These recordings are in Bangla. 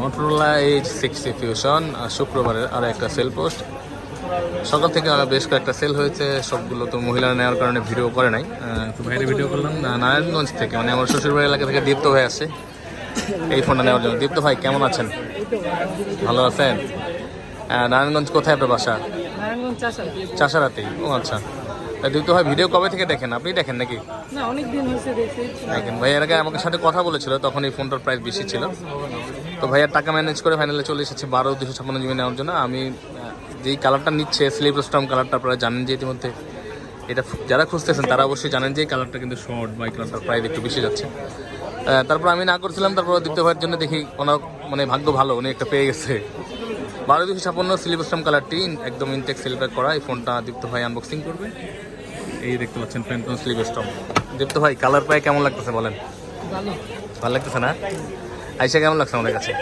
মোটরোলা এইচ সিক্সটি ফিউশন শুক্রবারের আর একটা সেল পোস্ট সকাল থেকে বেশ কয়েকটা সেল হয়েছে সবগুলো তো মহিলারা নেওয়ার কারণে ভিডিও করে নাই। তো বাইরে ভিডিও করলাম না, নারায়ণগঞ্জ থেকে মানে আমার শ্বশুরবাড়ি এলাকা থেকে দীপ্ত ভাই আসছে এই ফোনটা নেওয়ার জন্য। দীপ্ত ভাই কেমন আছেন? ভালো আছেন? নারায়ণগঞ্জ কোথায় আপনার বাসা? চাষারাতেই ও আচ্ছা। দীপ্ত ভাই ভিডিও কবে থেকে দেখেন? আপনি দেখেন নাকি? দেখেন ভাই এর আগে আমাকে সাথে কথা বলেছিল তখন এই ফোনটার প্রাইস বেশি ছিল। তো ভাইয়ার টাকা ম্যানেজ করে ফাইনালে চলে এসেছে বারো দুশো ছাপ্পান্ন জিবি নেওয়ার জন্য। আমি যেই কালারটা নিচ্ছে স্লিপ স্টম কালারটা আপনারা জানেন যে ইতিমধ্যে এটা যারা খুঁজতেছেন তারা অবশ্যই জানেন যে এই কালারটা কিন্তু শর্ট বা এই কালারটার প্রাইস একটু বেশি যাচ্ছে। তারপর আমি না করছিলাম তারপর দ্বিতীয় ভাইয়ের জন্য দেখি ওনার মানে ভাগ্য ভালো উনি একটা পেয়ে গেছে। বারো দুশো ছাপ্পান্ন স্লিপ স্টম কালারটি একদম ইনটেক সিলভার করা এই ফোনটা দীপ্ত ভাই আনবক্সিং করবে। এই দেখতে পাচ্ছেন প্যান্টন স্লিপ স্টম দীপ্ত ভাই কালার পায় কেমন লাগতেছে বলেন? ভালো। ভালো লাগতেছে না? আইসা কেমন লাগছে আমাদের কাছে?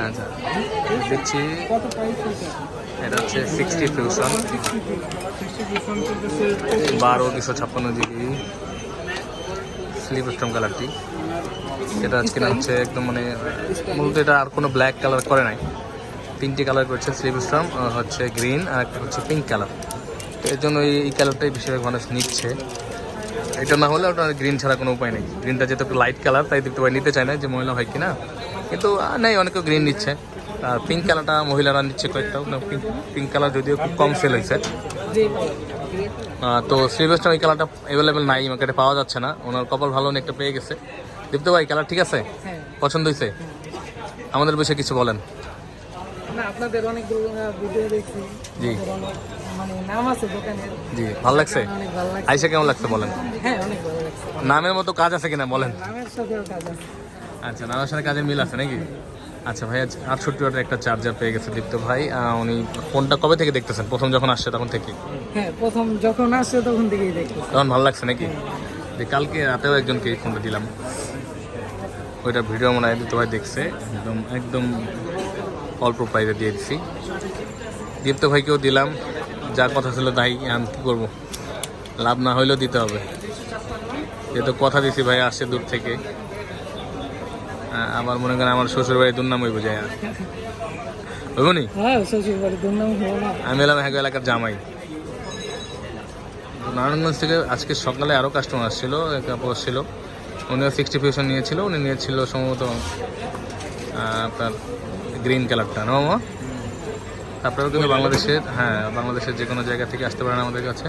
আচ্ছা দেখছি। এটা হচ্ছে সিক্সটি ফিউশন বারো দুশো ছাপ্পান্ন জিবি স্লিপ স্টম কালারটি এটা আজকে না হচ্ছে একদম মানে মূলত এটা আর কোনো ব্ল্যাক কালার করে নাই। তিনটি কালার করেছে স্লিপ স্টম হচ্ছে গ্রিন আর একটা হচ্ছে পিঙ্ক কালার তো এর জন্য এই- এই কালারটাই বেশিরভাগ মানুষ নিচ্ছে। এটা না হলে ওটা গ্রিন ছাড়া কোনো উপায় নেই। গ্রিনটা যেহেতু একটু লাইট কালার তাই দেখতে নিতে চায় না যে মহিলা হয় কিনা। কিন্তু নেই অনেকেও গ্রিন নিচ্ছে। আর পিঙ্ক কালারটা মহিলারা নিচ্ছে কয়েকটা পিঙ্ক পিঙ্ক কালার যদিও খুব কম সেল হয়েছে। তো শ্রীবেস্টার এই কালারটা অ্যাভেলেবেল নাই মার্কেটে পাওয়া যাচ্ছে না। ওনার কপাল ভালো একটা পেয়ে গেছে। দীপ্ত ভাই কালার ঠিক আছে? হ্যাঁ। পছন্দ হয়েছে? আমাদের বিষয়ে কিছু বলেন। না আপনাদের দেখছি। জি। অনেক মানে নাম আছে দোকানের। জি ভালো লাগছে? আইসা কেমন লাগছে বলেন? হ্যাঁ অনেক ভালো লাগছে। নামের মতো কাজ আছে কিনা বলেন? নামের সাথেও কাজ আছে। আচ্ছা নামের সাথে কাজের মিল আছে নাকি? আচ্ছা ভাই আটষট্টি ওয়াটের একটা চার্জার পেয়ে গেছে দীপ্ত ভাই। উনি ফোনটা কবে থেকে দেখতেছেন? প্রথম যখন আসছে তখন থেকে? হ্যাঁ প্রথম যখন আসছে তখন থেকেই দেখতেছি। তখন ভালো লাগছে নাকি? যে কালকে রাতেও একজনকে এই ফোনটা দিলাম। ওইটা ভিডিও মনে হয় দীপ্ত ভাই দেখছে। একদম একদম অল্প প্রাইসে দিয়ে দিছি। দীপ্ত ভাইকেও দিলাম। যা কথা ছিল তাই আমি কী করব? লাভ না হইলেও দিতে হবে। যেহেতু কথা দিছি ভাই আসছে দূর থেকে। আমার মনে করেন আমার শ্বশুর বাড়ি দুর্নাম হইব যায় হইব নি। আমি এলাম এক এলাকার জামাই। নারায়ণগঞ্জ থেকে আজকে সকালে আরও কাস্টমার আসছিল এক আসছিল। উনিও সিক্সটি ফিউশন নিয়েছিল উনি নিয়েছিল সম্ভবত আপনার গ্রিন কালারটা না মামা? আপনারাও কিন্তু বাংলাদেশের হ্যাঁ বাংলাদেশের যে কোনো জায়গা থেকে আসতে পারেন আমাদের কাছে।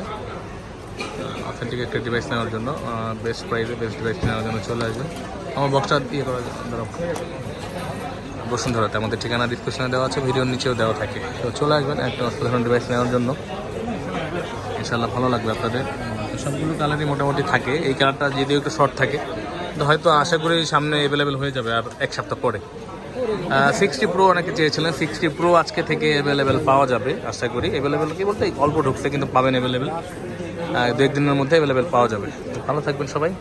অথেন্টিক একটা ডিভাইস নেওয়ার জন্য বেস্ট প্রাইসে বেস্ট ডিভাইস নেওয়ার জন্য চলে আসবেন। আমার বক্সটা ইয়ে করা ধরো। বসুন্ধরাতে, আমাদের ঠিকানা ডিসক্রিপশনে দেওয়া আছে, ভিডিওর নিচেও দেওয়া থাকে। তো চলে আসবেন একটা অসাধারণ ডিভাইস নেওয়ার জন্য। ইনশাল্লাহ ভালো লাগবে আপনাদের। সবগুলো কালারই মোটামুটি থাকে। এই কালারটা যদিও একটু শর্ট থাকে, তো হয়তো আশা করি সামনে অ্যাভেলেবেল হয়ে যাবে আর এক সপ্তাহ পরে। সিক্সটি প্রো অনেকে চেয়েছিলেন। সিক্সটি প্রো আজকে থেকে অ্যাভেলেবেল পাওয়া যাবে, আশা করি। অ্যাভেলেবেল কি বলতে, অল্প ঢুকছে, কিন্তু পাবেন অ্যাভেলেবেল দু একদিনের মধ্যে অ্যাভেলেবেল পাওয়া যাবে। ভালো থাকবেন সবাই।